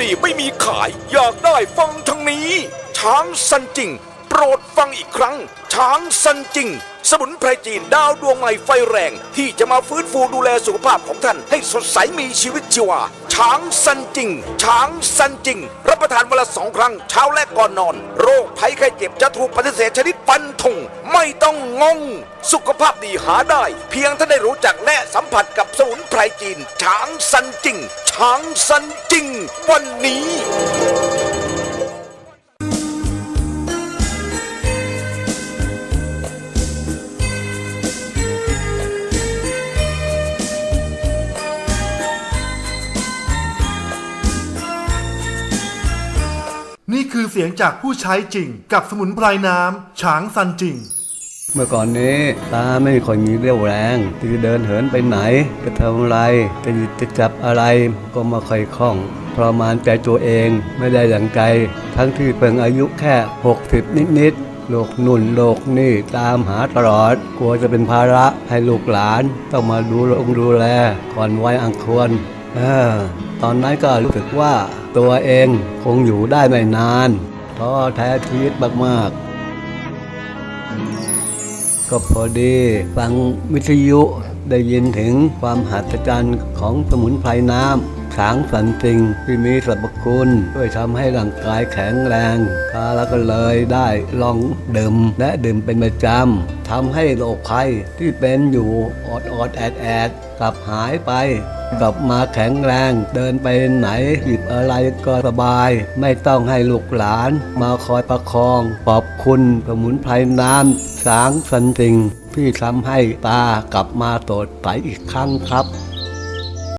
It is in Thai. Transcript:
ดีไม่มีขาย อยากได้ฟังทางนี้ ช้างซันจริง รดฟังอีกครั้ง ช้างซันจิง สมุนไพรจีนดาวดวงใหม่ไฟแรง ที่จะมาฟื้นฟูดูแลสุขภาพของท่าน ให้สดใสมีชีวิตชีวา ช้างซันจิง ช้างซันจิง รับประทานวันละสองครั้ง เช้าและก่อนนอน โรคภัยไข้เจ็บจะถูกปฏิเสธชนิดฟันธงไม่ต้องงง สุขภาพดีหาได้ เพียงถ้านได้รู้จักและสัมผัสกับสมุนไพรจีน ช้างซันจิง ช้างซันจิง วันนี้ นี่คือเสียงจากผู้ใช้จริง กับสมุนไพรน้ำฉางซันจริง เมื่อก่อนนี้ตาไม่ค่อยมีเรี่ยวแรงที่จะเดินเหินไปไหนจะทำอะไรจะหยิบจะจับอะไรก็ไมาค่อยคล่องทรมานใจตัวเองไม่ได้อย่างใจ ทั้งที่เพิ่งอายุแค่ 60 นิดๆโรคนุ่นโรคนี่ตามหาตลอด กลัวจะเป็นภาระให้ลูกหลาน ต้องมาดูลงดูแลก่อนวัยอันควร ออตอนนั้นก็รู้สึกว่าตัวเองคงอยู่ได้ไม่นานท้อแท้ชีวิตมากๆ ก็พอดีฟังวิทยุ ได้ยินถึงความหัศจรรย์ของสมุนไพรน้ำช้างสันติงที่มีสรรพคุณ ช่วยทำให้ร่างกายแข็งแรงข้าแล้วก็เลยได้ลองดื่มและดื่มเป็นประจำทำให้โรคภัยที่เป็นอยู่อดอดแอดแอดกลับหายไปกลับมาแข็งแรงเดินไปไหนหยิบอะไรก็สบาย ไม่ต้องให้ลูกหลาน มาคอยประคองขอบคุณสมุนไพรน้ำสางสันติง ที่ทำให้ตากลับมาสดใสอีกครั้งครับ